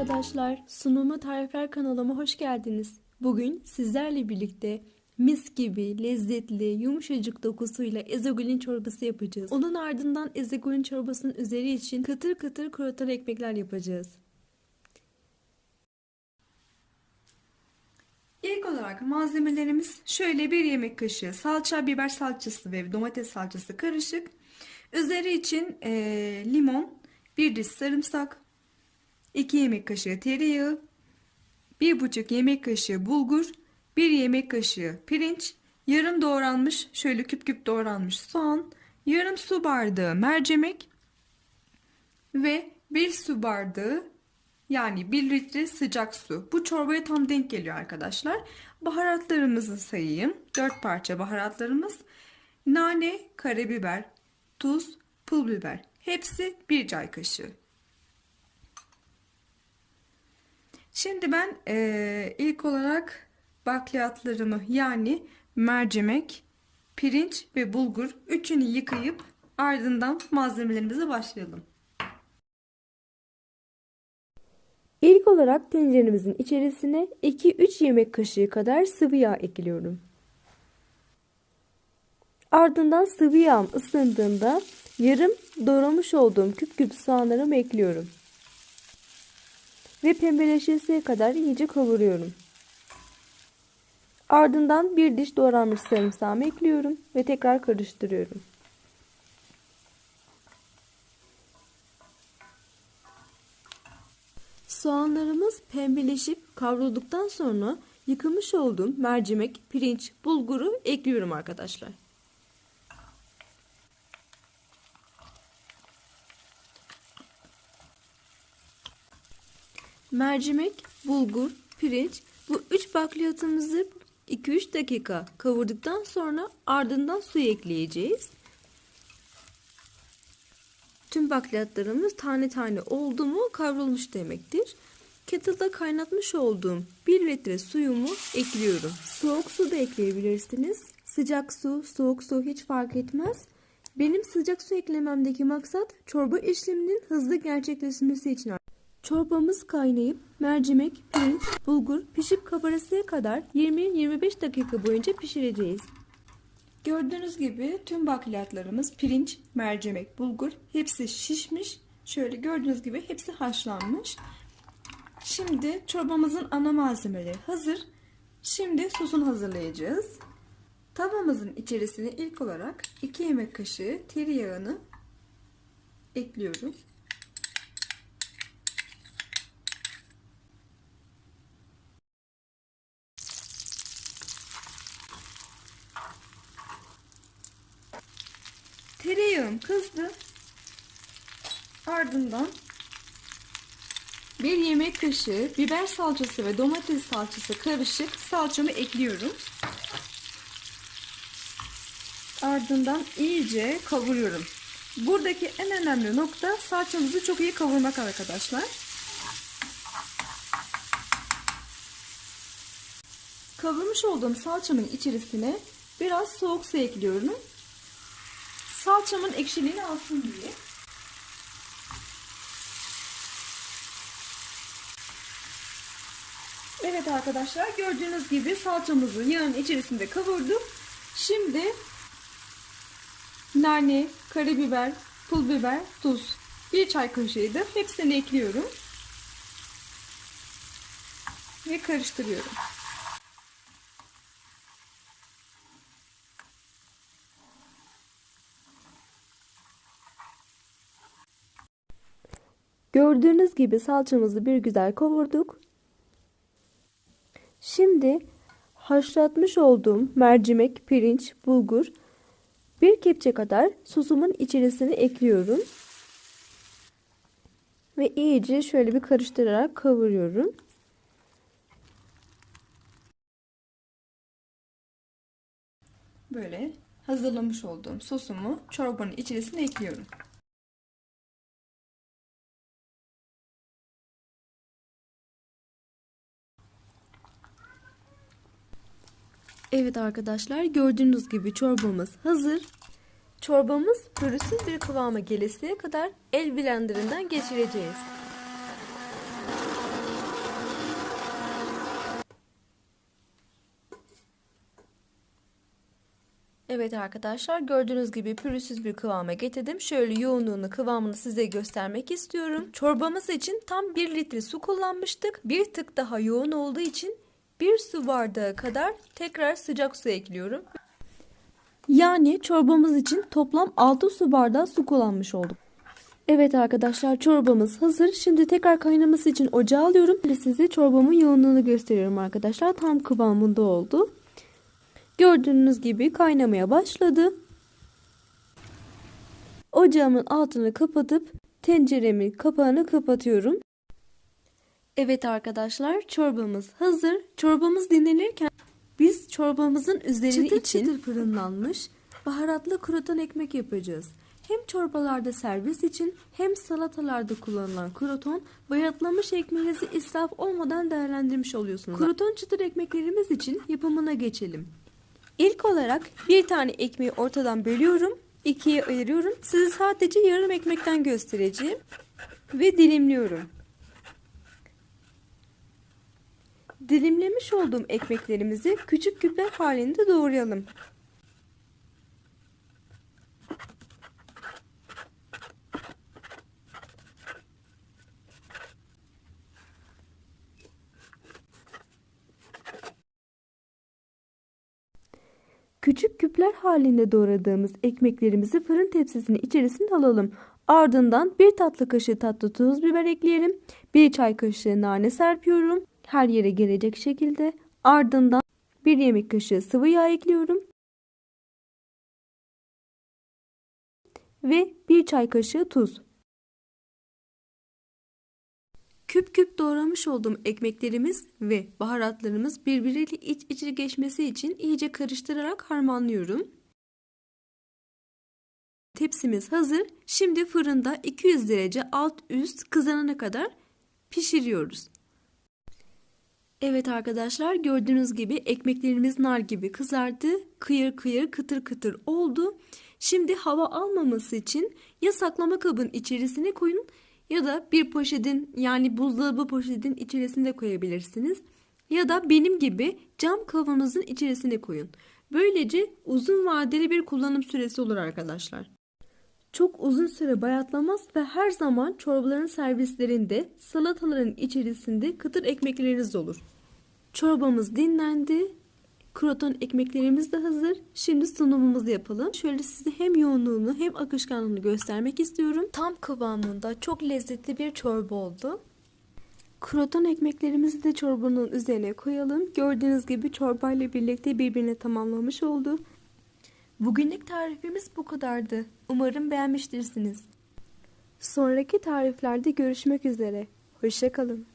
arkadaşlar, Sunuma Tarifler kanalıma hoş geldiniz. Bugün sizlerle birlikte mis gibi, lezzetli, yumuşacık dokusuyla ezogelin çorbası yapacağız. Onun ardından ezogelin çorbasının üzeri için kıtır kıtır kruvasan ekmekler yapacağız. İlk olarak malzemelerimiz şöyle bir yemek kaşığı salça, biber salçası ve domates salçası karışık. Üzeri için eee, limon, bir diş sarımsak, 2 yemek kaşığı tereyağı, 1,5 yemek kaşığı bulgur, 1 yemek kaşığı pirinç, yarım doğranmış şöyle küp küp doğranmış soğan, yarım su bardağı mercimek ve 1 su bardağı yani 1 litre sıcak su. Bu çorbaya tam denk geliyor arkadaşlar. Baharatlarımızı sayayım. 4 parça baharatlarımız. Nane, karabiber, tuz, pul biber. Hepsi 1 çay kaşığı. Şimdi ben eee, ilk olarak bakliyatlarımı yani mercimek, pirinç ve bulgur üçünü yıkayıp ardından malzemelerimize başlayalım. İlk olarak tenceremizin içerisine 2-3 yemek kaşığı kadar sıvı yağ ekliyorum. Ardından sıvı yağım ısındığında yarım doğramış olduğum küp küp soğanlarımı ekliyorum. Ve pembeleşesiye kadar iyice kavuruyorum. Ardından bir diş doğranmış sarımsağımı ekliyorum ve tekrar karıştırıyorum. Soğanlarımız pembeleşip kavrulduktan sonra yıkamış olduğum mercimek, pirinç, bulguru ekliyorum arkadaşlar. Mercimek, bulgur, pirinç bu üç bakliyatımızı 2-3 dakika kavurduktan sonra ardından su ekleyeceğiz. Tüm bakliyatlarımız tane tane oldu mu kavrulmuş demektir. Kettle'da kaynatmış olduğum 1 litre suyumu ekliyorum. Soğuk su da ekleyebilirsiniz. Sıcak su, soğuk su hiç fark etmez. Benim sıcak su eklememdeki maksat çorba işleminin hızlı gerçekleşmesi için. Çorbamız kaynayıp mercimek, pirinç, bulgur pişip kabarasıya kadar 20-25 dakika boyunca pişireceğiz. Gördüğünüz gibi tüm bakliyatlarımız pirinç, mercimek, bulgur hepsi şişmiş. Şöyle gördüğünüz gibi hepsi haşlanmış. Şimdi çorbamızın ana malzemeleri hazır. Şimdi sosunu hazırlayacağız. Tavamızın içerisine ilk olarak 2 yemek kaşığı tereyağını ekliyorum. Tereyağım kızdı. Ardından bir yemek kaşığı biber salçası ve domates salçası karışık salçamı ekliyorum. Ardından iyice kavuruyorum. Buradaki en önemli nokta salçamızı çok iyi kavurmak arkadaşlar. Kavurmuş olduğum salçamın içerisine biraz soğuk su ekliyorum. Salçamın ekşiliğini alsın diye. Evet arkadaşlar gördüğünüz gibi salçamızı yağın içerisinde kavurdum. Şimdi nane, karabiber, pul biber, tuz. Bir çay kaşığıydı. Hepsini ekliyorum. Ve karıştırıyorum. Gördüğünüz gibi salçamızı bir güzel kavurduk. Şimdi haşlatmış olduğum mercimek, pirinç, bulgur bir kepçe kadar sosumun içerisine ekliyorum. Ve iyice şöyle bir karıştırarak kavuruyorum. Böyle hazırlamış olduğum sosumu çorbanın içerisine ekliyorum. Evet arkadaşlar gördüğünüz gibi çorbamız hazır. Çorbamız pürüzsüz bir kıvama gelesiye kadar el blenderından geçireceğiz. Evet arkadaşlar gördüğünüz gibi pürüzsüz bir kıvama getirdim. Şöyle yoğunluğunu kıvamını size göstermek istiyorum. Çorbamız için tam 1 litre su kullanmıştık. Bir tık daha yoğun olduğu için bir su bardağı kadar tekrar sıcak su ekliyorum. Yani çorbamız için toplam 6 su bardağı su kullanmış olduk. Evet arkadaşlar çorbamız hazır. Şimdi tekrar kaynaması için ocağa alıyorum. Şimdi size çorbamın yoğunluğunu gösteriyorum arkadaşlar. Tam kıvamında oldu. Gördüğünüz gibi kaynamaya başladı. Ocağımın altını kapatıp tenceremin kapağını kapatıyorum. Evet arkadaşlar çorbamız hazır. Çorbamız dinlenirken biz çorbamızın üzerine Çıtır için çıtır fırınlanmış baharatlı kruton ekmek yapacağız. Hem çorbalarda servis için hem salatalarda kullanılan kruton baharatlamış ekmeğinizi israf olmadan değerlendirmiş oluyorsunuz. Kruton çıtır ekmeklerimiz için yapımına geçelim. İlk olarak bir tane ekmeği ortadan bölüyorum. ikiye ayırıyorum. Size sadece yarım ekmekten göstereceğim. Ve dilimliyorum. Dilimlemiş olduğum ekmeklerimizi küçük küpler halinde doğrayalım. Küçük küpler halinde doğradığımız ekmeklerimizi fırın tepsisinin içerisine alalım. Ardından bir tatlı kaşığı tatlı tuz biber ekleyelim. Bir çay kaşığı nane serpiyorum. Her yere gelecek şekilde. Ardından bir yemek kaşığı sıvı yağ ekliyorum. Ve bir çay kaşığı tuz. Küp küp doğramış olduğum ekmeklerimiz ve baharatlarımız birbiriyle iç içe geçmesi için iyice karıştırarak harmanlıyorum. Tepsimiz hazır. Şimdi fırında 200 derece alt üst kızarana kadar pişiriyoruz. Evet arkadaşlar gördüğünüz gibi ekmeklerimiz nar gibi kızardı. Kıyır kıyır kıtır kıtır oldu. Şimdi hava almaması için ya saklama kabın içerisine koyun ya da bir poşetin yani buzdolabı poşetin içerisine koyabilirsiniz. Ya da benim gibi cam kavanozun içerisine koyun. Böylece uzun vadeli bir kullanım süresi olur arkadaşlar. Çok uzun süre bayatlamaz ve her zaman çorbaların servislerinde salataların içerisinde kıtır ekmekleriniz olur. Çorbamız dinlendi. Kroton ekmeklerimiz de hazır. Şimdi sunumumuzu yapalım. Şöyle size hem yoğunluğunu hem akışkanlığını göstermek istiyorum. Tam kıvamında çok lezzetli bir çorba oldu. Kroton ekmeklerimizi de çorbanın üzerine koyalım. Gördüğünüz gibi çorbayla birlikte birbirine tamamlamış oldu. Bugünlük tarifimiz bu kadardı. Umarım beğenmiştirsiniz. Sonraki tariflerde görüşmek üzere. Hoşçakalın.